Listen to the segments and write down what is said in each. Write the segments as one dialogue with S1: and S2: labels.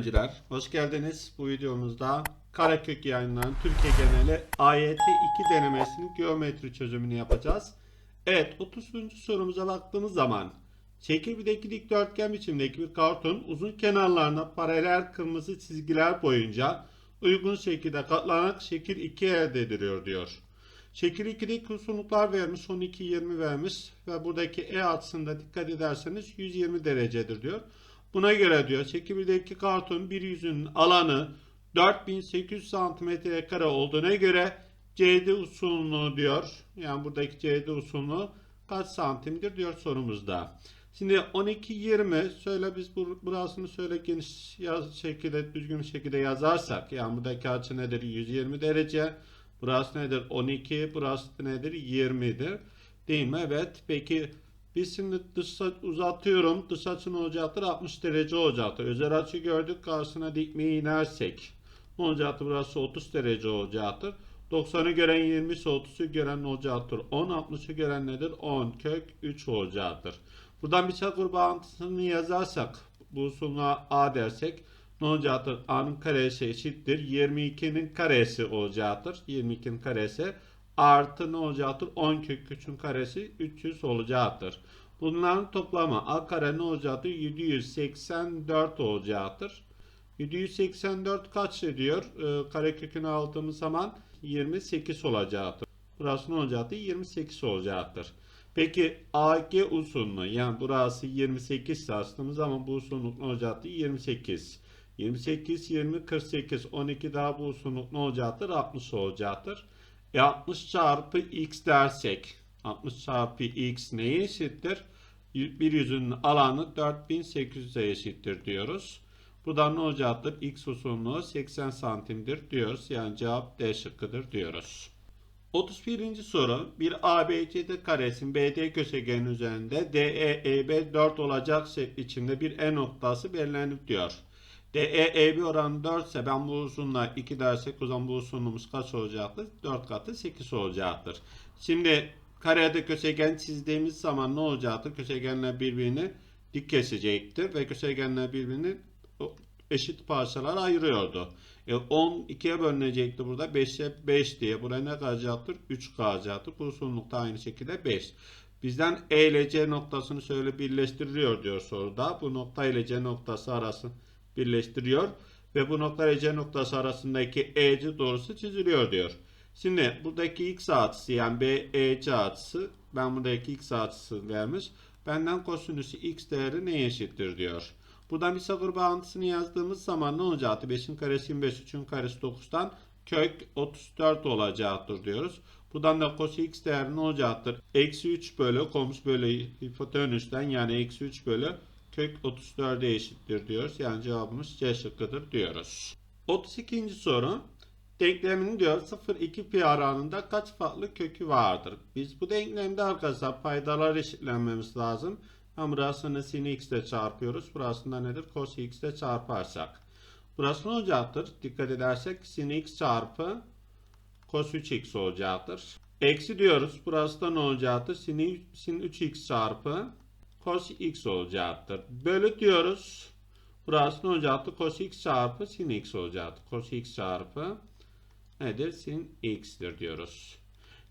S1: Öğrenciler, hoş geldiniz. Bu videomuzda Karakök yayınlanan Türkiye geneli AYT 2 denemesinin geometri çözümünü yapacağız. Evet, 30. sorumuza baktığımız zaman şekildeki dikdörtgen biçimdeki bir karton uzun kenarlarına paralel kırmızı çizgiler boyunca uygun şekilde katlanarak şekil 2 elde ediliyor diyor. Şekil 2'deki uzunluklar vermiş, 12 20 vermiş ve buradaki E açısında dikkat ederseniz 120 derecedir diyor. Buna göre diyor çekimdeki kartonun bir yüzünün alanı 4800 santimetre kare olduğuna göre CD usulunu diyor. Yani buradaki CD usulunu kaç santimdir diyor sorumuzda. Şimdi 12-20 söyle biz bur burasını söyle geniş yaz şekilde düzgün şekilde yazarsak yani buradaki açı nedir 120 derece burası nedir 12 burası nedir 20'dir değil mi evet peki biz şimdi dış uzatıyorum. Dış açı ne olacaktır? 60 derece olacaktır. Özel açı gördük. Karşısına dikmeyi inersek. Ne olacaktır? Burası 30 derece olacaktır. 90'ı gören 20 ise 30'u gören ne olacaktır? 10, 60'ı gören nedir? 10 kök 3 olacaktır. Buradan bir çakır bağıntısını yazarsak bu usuluna A dersek ne olacaktır? A'nın karesi eşittir. 22'nin karesi olacaktır. 22'nin karesi artı ne olacaktır? 10 kök 3'ün karesi 300 olacaktır. Bunların toplamı a kare ne olacaktır? 784 olacaktır. 784 kaç ediyor? Ee, kare kökünü aldığımız zaman 28 olacaktır. Burası ne olacaktır? 28 olacaktır. Peki AG usulünü yani burası 28 ise açtığımız zaman bu uzunluk ne olacaktır? 28. 28, 20, 48, 12 daha bu uzunluk ne olacaktır? 60 olacaktır. E 60 çarpı x dersek 60 çarpı x neye eşittir? Bir yüzünün alanı 4800'e eşittir diyoruz. Buradan ne olacaktır? X uzunluğu 80 santimdir diyoruz. Yani cevap D şıkkıdır diyoruz. 31. soru bir ABCD karesinin BD köşegenin üzerinde DE EB 4 olacak şekli içinde bir E noktası belirlenip diyor. DE EB oranı 4 ise ben bu uzunluğa 2 dersek o zaman bu uzunluğumuz kaç olacaktır? 4 katı 8 olacaktır. Şimdi karede köşegen çizdiğimiz zaman ne olacaktır? Köşegenler birbirini dik kesecektir ve köşegenler birbirini eşit parçalara ayırıyordu. E 10 ikiye bölünecekti burada 5'e 5 diye. Buraya ne kalacaktır? 3 kalacaktır. Bu uzunlukta aynı şekilde 5. Bizden E ile C noktasını şöyle birleştiriliyor diyor soruda. Bu nokta ile C noktası arası birleştiriyor. Ve bu nokta ile C noktası arasındaki EC doğrusu çiziliyor diyor. Şimdi buradaki x açısı yani BEC açısı ben buradaki x açısı vermiş. Benden kosinüsü x değeri neye eşittir diyor. Buradan bir sıfır bağıntısını yazdığımız zaman ne olacaktı? 5'in karesi 25, 3'ün karesi 9'dan kök 34 olacaktır diyoruz. Buradan da cos x değeri ne olacaktır? Eksi 3 bölü komus bölü hipotenüsten yani eksi 3 bölü kök 34'e eşittir diyoruz. Yani cevabımız C şıkkıdır diyoruz. 32. soru. Denklemin diyor 0-2 pi aralığında kaç farklı kökü vardır? Biz bu denklemde arkadaşlar paydalar eşitlenmemiz lazım. Hem burasını sin x ile çarpıyoruz. Burasında nedir? Cos x ile çarparsak. Burası ne olacaktır? Dikkat edersek sin x çarpı cos 3x olacaktır. Eksi diyoruz. Burası da ne olacaktır? Sin, sin 3x çarpı cos x olacaktır. Bölü diyoruz. Burası ne olacaktı? Cos x çarpı sin x olacaktı. Cos x çarpı nedir? Sin x'tir diyoruz.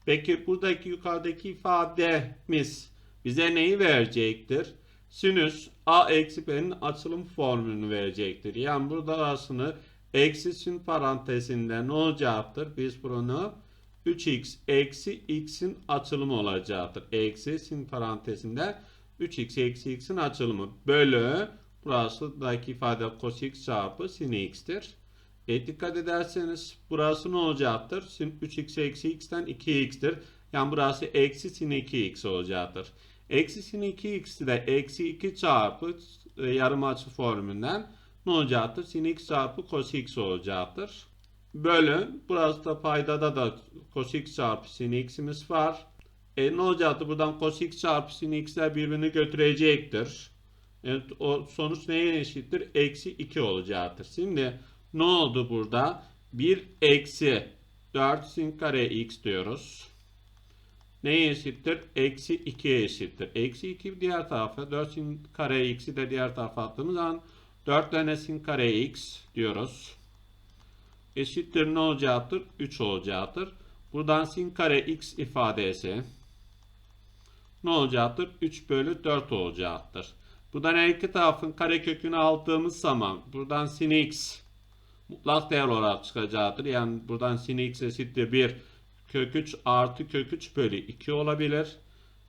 S1: Peki buradaki yukarıdaki ifademiz bize neyi verecektir? Sinüs a eksi b'nin açılım formülünü verecektir. Yani burada aslında eksi sin parantezinde ne olacaktır? Biz bunu 3x eksi x'in açılımı olacaktır. Eksi sin parantezinde 3x eksi x'in açılımı bölü burası daki ifade cos x çarpı sin x'tir. E, dikkat ederseniz burası ne olacaktır? Sin 3x eksi x'ten 2x'tir. Yani burası eksi sin 2x olacaktır. Eksi sin 2x de eksi 2 çarpı e, yarım açı formülünden ne olacaktır? Sin x çarpı cos x olacaktır. Bölü burası da paydada da cos x çarpı sin x'imiz var. E ne olacaktır? Buradan cos x çarpı sin x'ler birbirini götürecektir. Evet, o sonuç neye eşittir? Eksi 2 olacaktır. Şimdi ne oldu burada? 1 eksi 4 sin kare x diyoruz. Neye eşittir? Eksi 2'ye eşittir. Eksi 2 diğer tarafa 4 sin kare x'i de diğer tarafa attığımız zaman 4 tane sin kare x diyoruz. Eşittir ne olacaktır? 3 olacaktır. Buradan sin kare x ifadesi ne olacaktır? 3 bölü 4 olacaktır. Buradan her iki tarafın karekökünü aldığımız zaman buradan sin x mutlak değer olarak çıkacaktır. Yani buradan sin x eşittir 1 kök 3 artı kök 3 bölü 2 olabilir.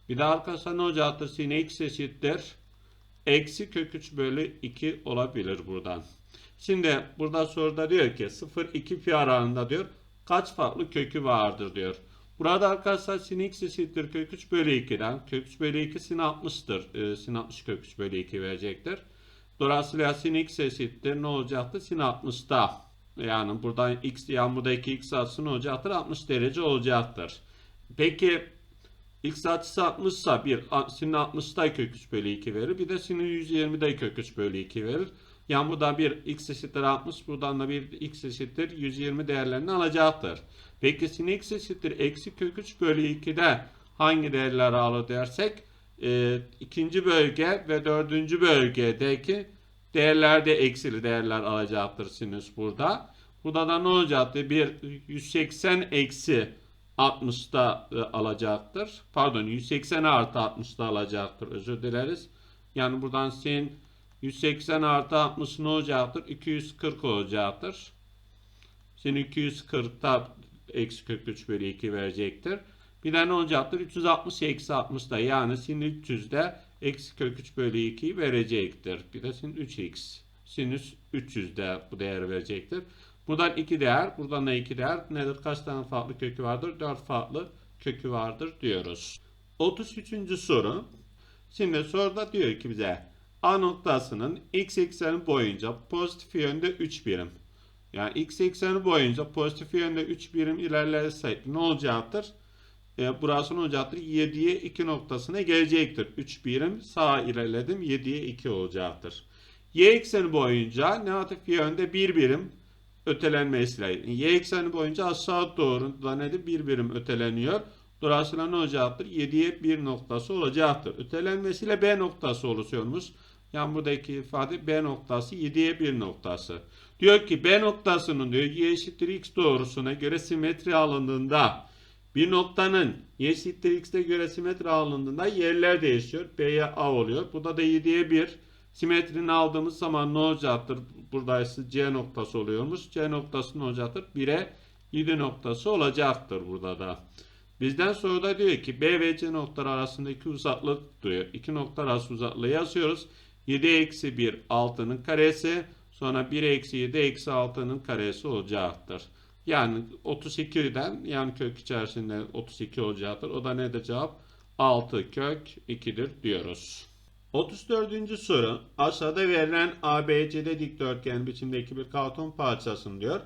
S1: Bir de arkadaşlar ne olacaktır? Sin x eşittir. Eksi kök 3 bölü 2 olabilir buradan. Şimdi burada soruda diyor ki 0-2 pi aralığında diyor kaç farklı kökü vardır diyor. Burada arkadaşlar sin x eşittir kök 3 bölü 2'den. Kök 3 bölü 2 sin 60'tır. Ee, sin 60 kök 3 bölü 2 verecektir. Dolayısıyla sin x eşittir ne olacaktır? Sin 60'da. Yani buradan x yani buradaki x açısı ne olacaktır? 60 derece olacaktır. Peki x açısı 60 ise bir sin 60'da kök 3 bölü 2 verir. Bir de sin 120'de kök 3 bölü 2 verir. Yani buradan bir x eşittir 60 buradan da bir x eşittir 120 değerlerini alacaktır. Peki sin x eşittir eksi kök 3 bölü 2'de hangi değerleri alır dersek e, ikinci bölge ve dördüncü bölgedeki değerlerde eksili değerler alacaktır sinüs burada. Burada da ne olacaktır? Bir 180 eksi 60'da e, alacaktır. Pardon 180 artı 60'da alacaktır. Özür dileriz. Yani buradan sin 180 artı 60 ne olacaktır? 240 olacaktır. Sin 240'da eksi kök 3 bölü 2 verecektir. Bir de ne olacaktır? 360 eksi 60 da yani sin 300'de eksi kök 3 bölü 2'yi verecektir. Bir de sin 3x. Sinüs 300'de bu değer verecektir. Buradan 2 değer, buradan da 2 değer. Nedir? Kaç tane farklı kökü vardır? 4 farklı kökü vardır diyoruz. 33. soru. Şimdi soruda diyor ki bize A noktasının x ekseni boyunca pozitif yönde 3 birim. Yani x ekseni boyunca pozitif yönde 3 birim ilerlersek ne olacaktır? E, burası ne olacaktır? 7'ye 2 noktasına gelecektir. 3 birim sağa ilerledim. 7'ye 2 olacaktır. Y ekseni boyunca negatif yönde 1 birim ötelenmesiyle. Y ekseni boyunca aşağı doğru da nedir? 1 birim öteleniyor. Dolayısıyla ne olacaktır? 7'ye 1 noktası olacaktır. Ötelenmesiyle B noktası oluşuyormuş. Yani buradaki ifade B noktası 7'ye 1 noktası. Diyor ki B noktasının diyor y eşittir x doğrusuna göre simetri alındığında bir noktanın y eşittir x'e göre simetri alındığında yerler değişiyor. B'ye A oluyor. Burada da 7'ye 1. Simetrini aldığımız zaman ne olacaktır? Burada ise C noktası oluyormuş. C noktası ne olacaktır? 1'e 7 noktası olacaktır burada da. Bizden sonra da diyor ki B ve C noktaları arasındaki uzaklık diyor. İki nokta arası uzaklığı yazıyoruz. 7 eksi 1 6'nın karesi sonra 1 eksi 7 eksi 6'nın karesi olacaktır. Yani 32'den yani kök içerisinde 32 olacaktır. O da ne de cevap? 6 kök 2'dir diyoruz. 34. soru aşağıda verilen ABCD dikdörtgen biçimdeki bir karton parçasını diyor.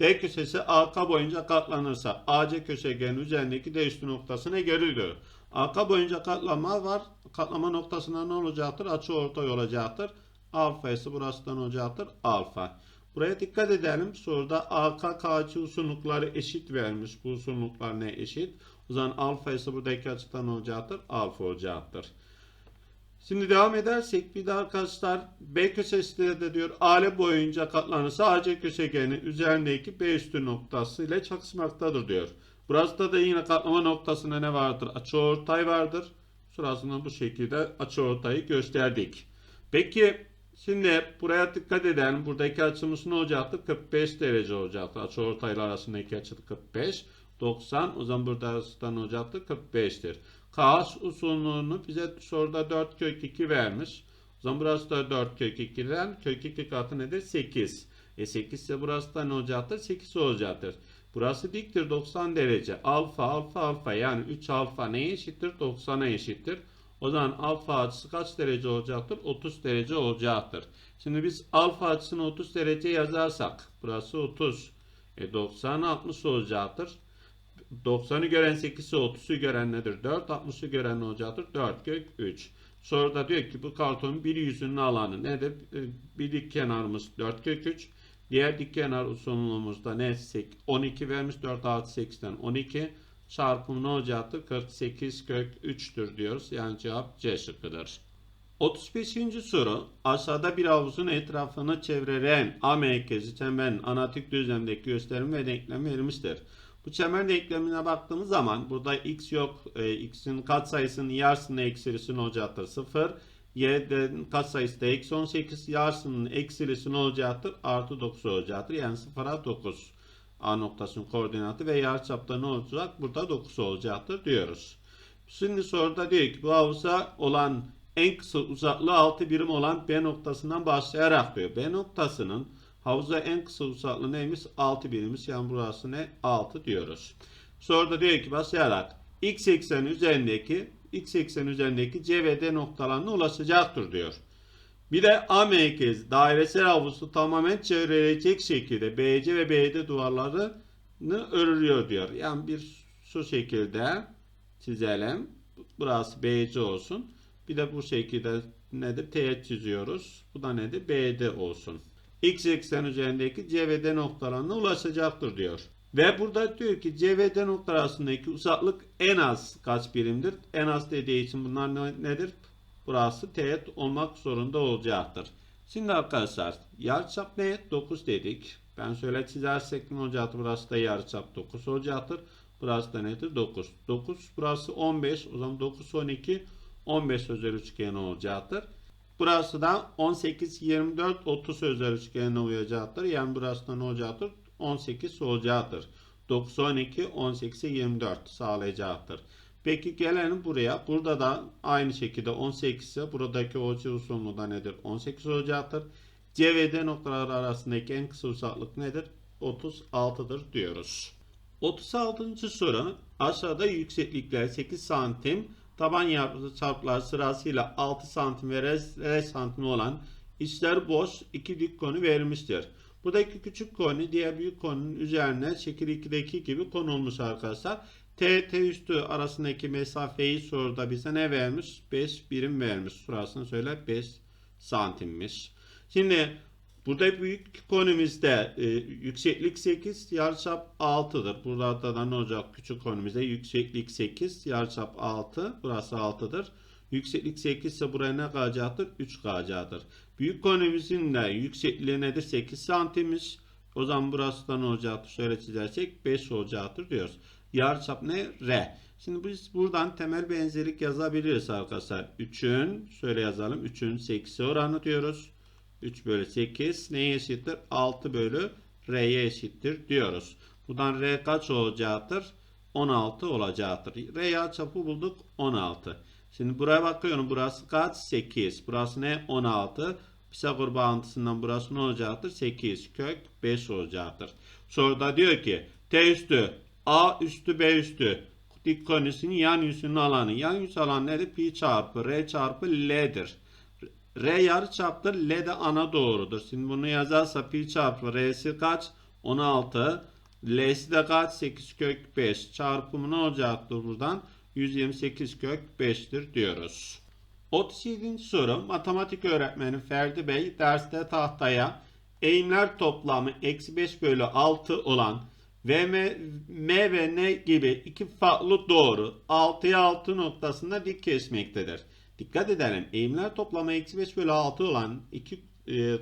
S1: D köşesi AK boyunca katlanırsa AC köşegenin üzerindeki D üstü noktasına görülür. AK boyunca katlama var. Katlama noktasında ne olacaktır? Açı ortay olacaktır. Alfa ise burası da ne olacaktır? Alfa. Buraya dikkat edelim. Soruda AK KC uzunlukları eşit vermiş. Bu uzunluklar ne eşit? O zaman alfa ise buradaki açıdan olacaktır? Alfa olacaktır. Şimdi devam edersek bir de arkadaşlar B köşesi de diyor Ale boyunca katlanırsa AC köşegeni üzerindeki B üstü noktası ile çakışmaktadır diyor. Burası da yine katlama noktasında ne vardır? Açıortay vardır. Sırasında bu şekilde açıortayı gösterdik. Peki şimdi buraya dikkat edelim. Buradaki açımız ne olacaktı? 45 derece olacaktı. Açıortaylar arasındaki açı 45. 90 o zaman burada arasında ne olacaktı? 45'tir. Kaos usulünü bize soruda 4 kök 2 vermiş. O zaman burası da 4 kök 2'den kök 2 katı nedir? 8. E 8 ise burası da ne olacaktır? 8 olacaktır. Burası diktir 90 derece. Alfa alfa alfa yani 3 alfa neye eşittir? 90'a eşittir. O zaman alfa açısı kaç derece olacaktır? 30 derece olacaktır. Şimdi biz alfa açısını 30 derece yazarsak burası 30. E 90 60 olacaktır. 90'ı gören 8'i 30'u gören nedir? 4. 60'ı gören ne olacaktır? 4 kök 3. Soruda diyor ki bu kartonun bir yüzünün alanı nedir? E, Bir dik kenarımız 4 kök 3. Diğer dik kenar uzunluğumuzda ne? Sek- 12 vermiş. 4 artı 8'den 12. Çarpımı ne olacaktır? 48 kök 3'tür diyoruz. Yani cevap C şıkkıdır. 35. soru aşağıda bir havuzun etrafını çevreleyen A merkezi çemberin anatik düzlemdeki gösterim ve denklem verilmiştir. Bu çember denklemine baktığımız zaman burada x yok. E, x'in katsayısının yarısının eksilisi ne olacaktır? 0. Y'den katsayısı da eksi 18. Yarısının eksilisi ne olacaktır? Artı 9 olacaktır. Yani 0'a 9. A noktasının koordinatı ve yarıçapta ne olacak? Burada 9 olacaktır diyoruz. Şimdi soruda diyor ki bu havuza olan en kısa uzaklığı 6 birim olan B noktasından başlayarak diyor. B noktasının havuza en kısa uzaklığı neymiş? 6 birimmiş. Yani burası ne? 6 diyoruz. Soruda diyor ki başlayarak x ekseni üzerindeki x ekseni üzerindeki C ve D noktalarına ulaşacaktır diyor. Bir de A merkezi dairesel havuzu tamamen çevreleyecek şekilde BC ve BD duvarlarını örülüyor diyor. Yani bir şu şekilde çizelim. Burası BC olsun. Bir de bu şekilde nedir? Teğet çiziyoruz. Bu da nedir? BD olsun. X eksen üzerindeki C ve D noktalarına ulaşacaktır diyor. Ve burada diyor ki C ve D noktaları arasındaki uzaklık en az kaç birimdir? En az dediği için bunlar ne- nedir? Burası teğet olmak zorunda olacaktır. Şimdi arkadaşlar yarıçap ne? 9 dedik. Ben şöyle çizersek ne olacaktır? Burası da yarıçap 9 olacaktır. Burası da nedir? 9. 9 burası 15. O zaman 9 12 15 özel üçgeni olacaktır. Burası da 18 24 30 özel üçgenine uyacaktır. Yani burası da ne olacaktır? 18 olacaktır. 9 12 18 24 sağlayacaktır. Peki gelelim buraya. Burada da aynı şekilde 18 ise buradaki OC uzunluğu da nedir? 18 olacaktır. C ve D noktaları arasındaki en kısa uzaklık nedir? 36'dır diyoruz. 36. soru aşağıda yükseklikler 8 santim taban yarı çaplar sırasıyla 6 santim ve res, santim olan içler boş iki dik konu verilmiştir. Buradaki küçük konu diğer büyük konunun üzerine şekil 2'deki gibi konulmuş arkadaşlar. T, T üstü arasındaki mesafeyi soruda bize ne vermiş? 5 birim vermiş. Şurasını söyle 5 santimmiş. Şimdi burada büyük konumuzda e, yükseklik 8, yarıçap 6'dır. Burada da ne olacak küçük konumuzda? Yükseklik 8, yarıçap 6. Burası 6'dır. Yükseklik 8 ise buraya ne kalacaktır? 3 kalacaktır. Büyük konumuzun da yüksekliği nedir? 8 santimmiş. O zaman burası da ne olacaktır? Şöyle çizersek 5 olacaktır diyoruz. Yarıçap ne? R. Şimdi biz buradan temel benzerlik yazabiliriz arkadaşlar. 3'ün şöyle yazalım. 3'ün 8'e oranı diyoruz. 3 bölü 8 neye eşittir? 6 bölü R'ye eşittir diyoruz. Buradan R kaç olacaktır? 16 olacaktır. R yarıçapı bulduk 16. Şimdi buraya bakıyorum. Burası kaç? 8. Burası ne? 16. Pisagor bağıntısından burası ne olacaktır? 8 kök 5 olacaktır. Soruda diyor ki T üstü A üstü B üstü dik konusunun yan yüzünün alanı. Yan yüz alanı nedir? Pi çarpı R çarpı L'dir. R yarı çaptır. L de ana doğrudur. Şimdi bunu yazarsa pi çarpı R'si kaç? 16. L'si de kaç? 8 kök 5. Çarpımı ne olacaktır buradan? 128 kök 5'tir diyoruz. 37. soru matematik öğretmeni Ferdi Bey derste tahtaya eğimler toplamı eksi 5 bölü 6 olan V, M, M ve N gibi iki farklı doğru 6'ya 6 noktasında dik kesmektedir. Dikkat edelim eğimler toplamı eksi 5 bölü 6 olan iki e,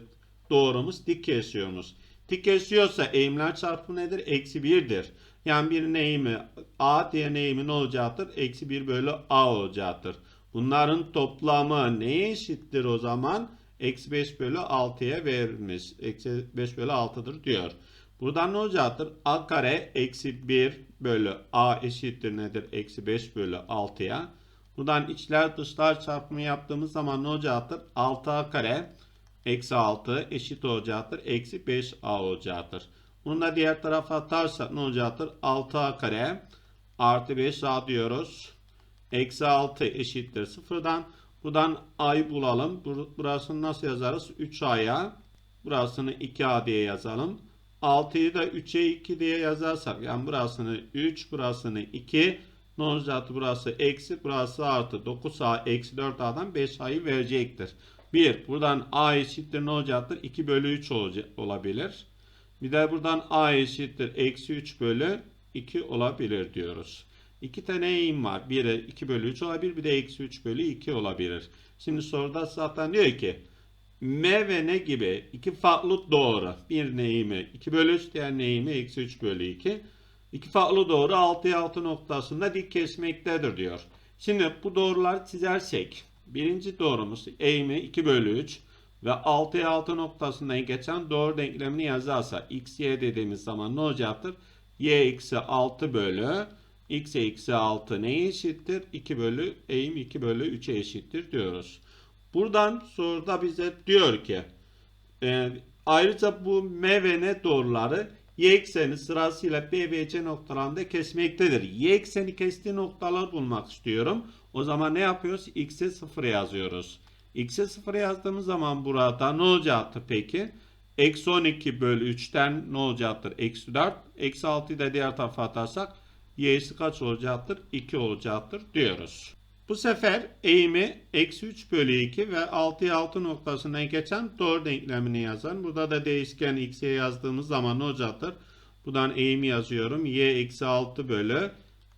S1: doğrumuz dik kesiyormuş. Dik kesiyorsa eğimler çarpımı nedir? Eksi 1'dir. Yani birinin eğimi A diğer eğimi ne olacaktır? Eksi 1 bölü A olacaktır. Bunların toplamı neye eşittir o zaman? Eksi 5 bölü 6'ya verilmiş. Eksi 5 bölü 6'dır diyor. Buradan ne olacaktır? A kare eksi 1 bölü A eşittir nedir? Eksi 5 bölü 6'ya. Buradan içler dışlar çarpımı yaptığımız zaman ne olacaktır? 6A kare eksi 6 eşit olacaktır. Eksi 5A olacaktır. Bunu da diğer tarafa atarsak ne olacaktır? 6A kare artı 5A diyoruz. Eksi 6 eşittir sıfırdan. Buradan A'yı bulalım. Bur- Burasını nasıl yazarız? 3A'ya. Burasını 2A diye yazalım. 6'yı da 3'e 2 diye yazarsak yani burasını 3 burasını 2 ne olacaktır burası eksi burası artı 9a eksi 4a'dan 5a'yı verecektir. 1 buradan a eşittir ne olacaktır 2 bölü 3 olacak, olabilir. Bir de buradan a eşittir eksi 3 bölü 2 olabilir diyoruz. İki tane eğim var. Biri 2 bölü 3 olabilir bir de eksi 3 bölü 2 olabilir. Şimdi soruda zaten diyor ki M ve ne gibi iki farklı doğru. Bir eğimi 2 bölü 3 diğer eğimi eksi 3 bölü 2. İki farklı doğru 6'ya 6 noktasında dik kesmektedir diyor. Şimdi bu doğruları çizersek birinci doğrumuz eğimi 2 bölü 3 ve 6'ya 6 noktasından geçen doğru denklemini yazarsa x, y dediğimiz zaman ne olacaktır? y eksi 6 bölü x eksi 6 neye eşittir? 2 bölü eğim 2 bölü 3'e eşittir diyoruz. Buradan soruda bize diyor ki e, ayrıca bu m ve n doğruları y ekseni sırasıyla b ve c noktalarında kesmektedir. Y ekseni kestiği noktaları bulmak istiyorum. O zaman ne yapıyoruz? x'e 0 yazıyoruz. x'e 0 yazdığımız zaman burada ne olacaktır peki? Eksi 12 bölü 3'ten ne olacaktır? Eksi 4. Eksi 6'yı da diğer tarafa atarsak y'si kaç olacaktır? 2 olacaktır diyoruz. Bu sefer eğimi eksi 3 bölü 2 ve 6'ya 6 noktasından geçen doğru denklemini yazan. Burada da değişken x'e yazdığımız zaman ne olacaktır? Buradan eğimi yazıyorum. y eksi 6 bölü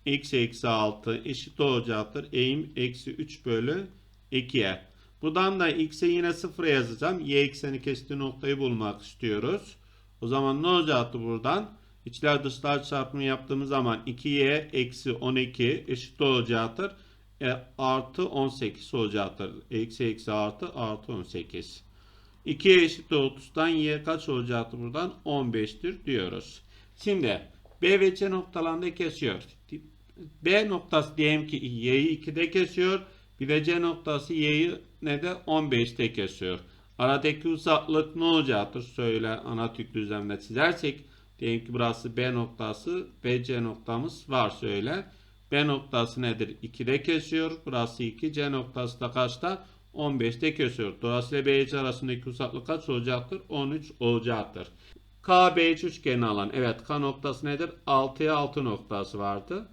S1: x eksi 6 eşit olacaktır. Eğim eksi 3 bölü 2'ye. Buradan da x'e yine 0 yazacağım. Y ekseni kestiği noktayı bulmak istiyoruz. O zaman ne olacaktı buradan? İçler dışlar çarpımı yaptığımız zaman 2y eksi 12 eşit olacaktır. E, artı 18 olacaktır. Eksi eksi artı artı 18. 2'ye eşit 30'dan y kaç olacaktır buradan? 15'tir diyoruz. Şimdi B ve C noktalarında kesiyor. B noktası diyelim ki y'yi 2'de kesiyor. Bir de C noktası y'yi ne de 15'te kesiyor. Aradaki uzaklık ne olacaktır? Söyle analitik düzlemde çizersek. Diyelim ki burası B noktası ve C noktamız var söyle. B noktası nedir? 2'de kesiyor. Burası 2. C noktası da kaçta? 15'te kesiyor. Dolayısıyla B C arasındaki uzaklık kaç olacaktır? 13 olacaktır. K, B üçgeni alan. Evet K noktası nedir? 6'ya 6 noktası vardı.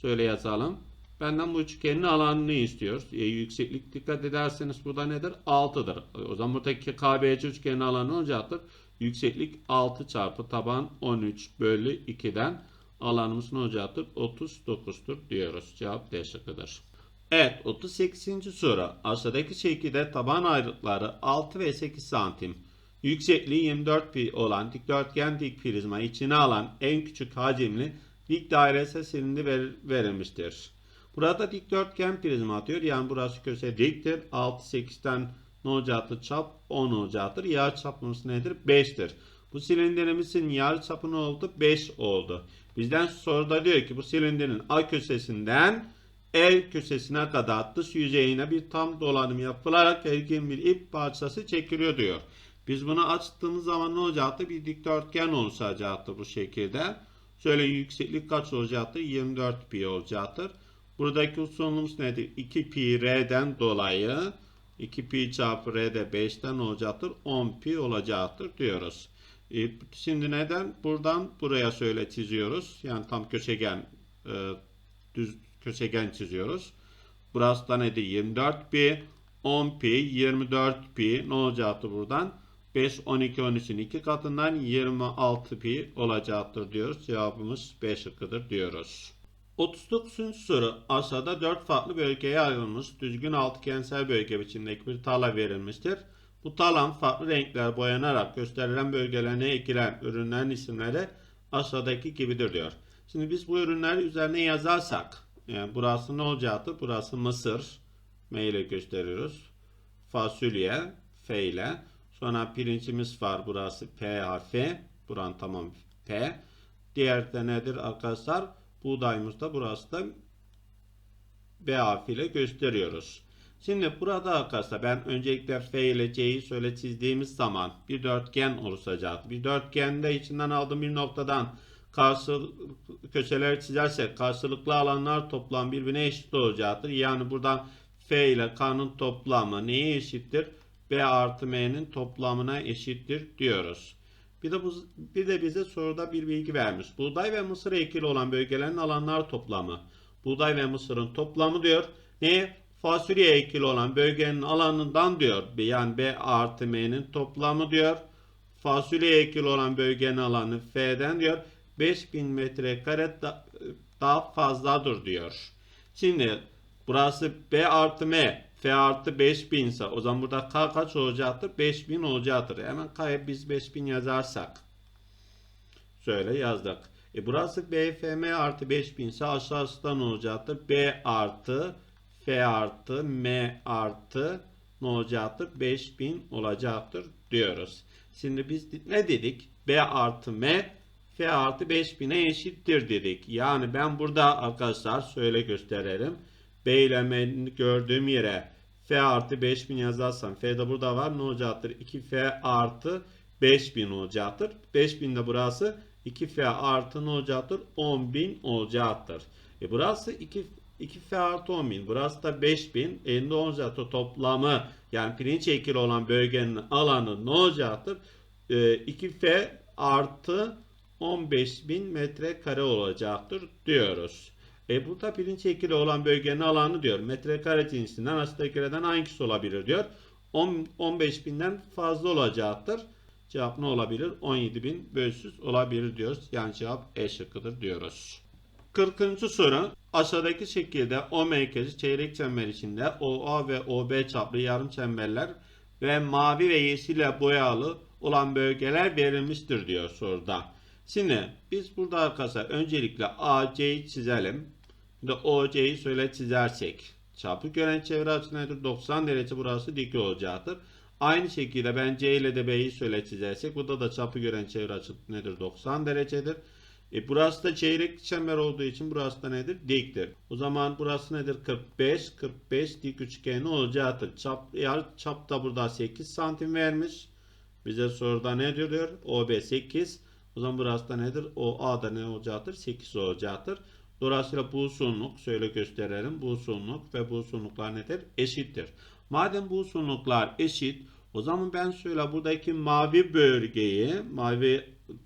S1: Şöyle yazalım. Benden bu üçgenin alanını istiyor. E, yükseklik dikkat ederseniz burada nedir? 6'dır. O zaman buradaki KBC üçgenin alanı olacaktır. Yükseklik 6 çarpı taban 13 bölü 2'den alanımız ne olacaktır? 39'tur diyoruz. Cevap D şıkkıdır. Evet 38. soru. Aşağıdaki şekilde taban ayrıtları 6 ve 8 santim. Yüksekliği 24 pi olan dikdörtgen dik prizma içine alan en küçük hacimli dik dairesi silindi ver, verilmiştir. Burada dikdörtgen prizma atıyor. Yani burası köşe diktir. 6 8'ten ne olacaktır? Çap 10 olacaktır. Yer çapımız nedir? 5'tir. Bu silindirimizin yer çapı ne oldu? 5 oldu. Bizden soruda diyor ki bu silindirin A köşesinden el köşesine kadar dış yüzeyine bir tam dolanım yapılarak ergin bir ip parçası çekiliyor diyor. Biz bunu açtığımız zaman ne olacaktı? Bir dikdörtgen oluşacaktı bu şekilde. Şöyle yükseklik kaç olacaktır? 24 pi olacaktır. Buradaki uzunluğumuz nedir? 2 pi r'den dolayı 2 pi çarpı r'de 5'ten olacaktır. 10 pi olacaktır diyoruz. E, şimdi neden? Buradan buraya şöyle çiziyoruz. Yani tam köşegen e, düz köşegen çiziyoruz. Burası da nedir? 24 pi 10 pi 24 pi ne olacaktı buradan? 5 12 13'ün 2 katından 26 pi olacaktır diyoruz. Cevabımız B şıkkıdır diyoruz. 39. soru aşağıda 4 farklı bölgeye ayrılmış düzgün altıgensel bölge biçimindeki bir tarla verilmiştir. Bu tarlanın farklı renkler boyanarak gösterilen bölgelerine ekilen ürünlerin isimleri aşağıdaki gibidir diyor. Şimdi biz bu ürünleri üzerine yazarsak yani burası ne olacaktır? Burası mısır. M ile gösteriyoruz. Fasulye F ile. Sonra pirincimiz var. Burası P harfi. Buran tamam P. Diğer de nedir arkadaşlar? Buğdayımız da burası da B harfiyle gösteriyoruz. Şimdi burada arkadaşlar ben öncelikle F ile C'yi şöyle çizdiğimiz zaman bir dörtgen oluşacak. Bir dörtgende içinden aldığım bir noktadan karşı köşeleri çizersek karşılıklı alanlar toplam birbirine eşit olacaktır. Yani buradan F ile K'nın toplamı neye eşittir? B artı M'nin toplamına eşittir diyoruz. Bir de bu, bir de bize soruda bir bilgi vermiş. Buğday ve mısır ekili olan bölgelerin alanlar toplamı. buğday ve mısırın toplamı diyor. Ne? Fasulye ekili olan bölgenin alanından diyor. Yani B artı M'nin toplamı diyor. Fasulye ekili olan bölgenin alanı F'den diyor. 5000 metrekare da, daha fazladır diyor. Şimdi burası B artı M, F artı 5000 ise o zaman burada K kaç olacaktır? 5000 olacaktır. Hemen K'ya biz 5000 yazarsak. Şöyle yazdık. E burası BFM artı 5000 ise aşağısından olacaktır. B artı F artı M artı ne olacaktır? 5000 olacaktır diyoruz. Şimdi biz ne dedik? B artı M F artı 5000'e eşittir dedik. Yani ben burada arkadaşlar şöyle gösterelim. B ile M'ni gördüğüm yere F artı 5000 yazarsam F de burada var ne olacaktır? 2F artı 5000 olacaktır. 5000 de burası 2F artı ne olacaktır? 10.000 olacaktır. E burası 2 2F artı 10.000. Burası da 5000. E ne olacaktır? Toplamı yani pirinç ekili olan bölgenin alanı ne olacaktır? E, 2F artı 15.000 metrekare olacaktır diyoruz. E burada pirinç ekili olan bölgenin alanı diyor. Metrekare cinsinden aşağıdakilerden hangisi olabilir diyor. 10 15.000'den fazla olacaktır. Cevap ne olabilir? 17.000 bölüsüz olabilir diyoruz. Yani cevap E şıkkıdır diyoruz. 40. soru. Aşağıdaki şekilde O merkezi çeyrek çember içinde OA ve OB çaplı yarım çemberler ve mavi ve yeşille boyalı olan bölgeler verilmiştir diyor soruda. Şimdi biz burada arkadaşlar öncelikle AC'yi çizelim. De OC'yi şöyle çizersek. Çapı gören çevre açısı nedir? 90 derece burası dik olacaktır. Aynı şekilde ben C ile de B'yi şöyle çizersek. Burada da çapı gören çevre açısı nedir? 90 derecedir. E burası da çeyrek çember olduğu için burası da nedir? Diktir. O zaman burası nedir? 45. 45 dik üçgeni olacaktır. Çap, yani çap da burada 8 santim vermiş. Bize soruda ne diyor? OB 8. O zaman burası da nedir? O A da ne olacaktır? 8 olacaktır. Dolayısıyla bu uzunluk şöyle gösterelim. Bu uzunluk ve bu uzunluklar nedir? Eşittir. Madem bu uzunluklar eşit o zaman ben şöyle buradaki mavi bölgeyi, mavi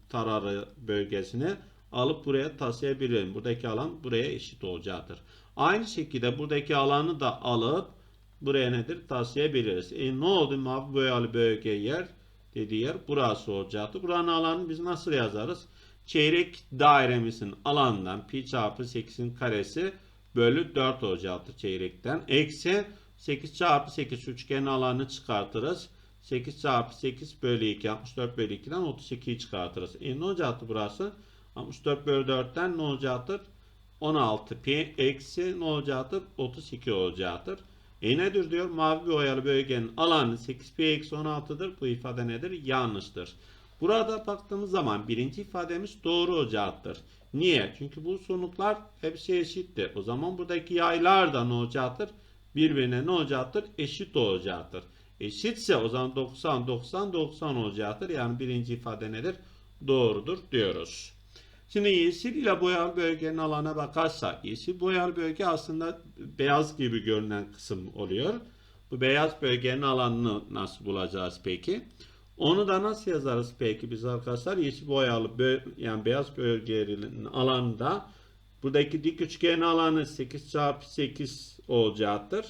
S1: tararı bölgesini alıp buraya taşıyabilirim. Buradaki alan buraya eşit olacaktır. Aynı şekilde buradaki alanı da alıp buraya nedir? Taşıyabiliriz. E ne oldu? Mavi boyalı bölge yer dediği yer burası olacaktı. Buranın alanını biz nasıl yazarız? Çeyrek dairemizin alanından pi çarpı 8'in karesi bölü 4 olacaktır çeyrekten. Eksi 8 çarpı 8 üçgenin alanını çıkartırız. 8 çarpı 8 bölü 2 64 bölü 2'den 32'yi çıkartırız. E ne olacaktı burası? 64 bölü 4'ten ne olacaktır? 16 pi eksi ne olacaktır? 32 olacaktır. E nedir diyor? Mavi boyalı bölgenin alanı 8 pi eksi 16'dır. Bu ifade nedir? Yanlıştır. Burada baktığımız zaman birinci ifademiz doğru olacaktır. Niye? Çünkü bu sonuçlar hepsi eşittir. O zaman buradaki yaylar da ne olacaktır? Birbirine ne olacaktır? Eşit olacaktır. Eşitse o zaman 90, 90, 90 olacaktır. Yani birinci ifade nedir? Doğrudur diyoruz. Şimdi yeşil ile boyalı bölgenin alana bakarsak yeşil boyalı bölge aslında beyaz gibi görünen kısım oluyor. Bu beyaz bölgenin alanını nasıl bulacağız peki? Onu da nasıl yazarız peki biz arkadaşlar? Yeşil boyalı yani beyaz bölgenin alanında buradaki dik üçgenin alanı 8 çarpı 8 olacaktır.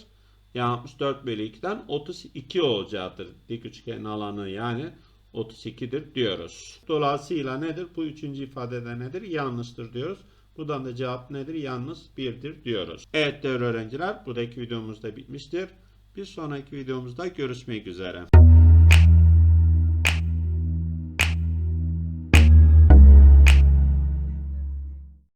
S1: Yani 64 bölü 2'den 32 olacaktır. Dik üçgenin alanı yani 32'dir diyoruz. Dolayısıyla nedir? Bu üçüncü ifadede nedir? Yanlıştır diyoruz. Buradan da cevap nedir? Yanlış 1'dir diyoruz. Evet değerli öğrenciler buradaki videomuz da bitmiştir. Bir sonraki videomuzda görüşmek üzere.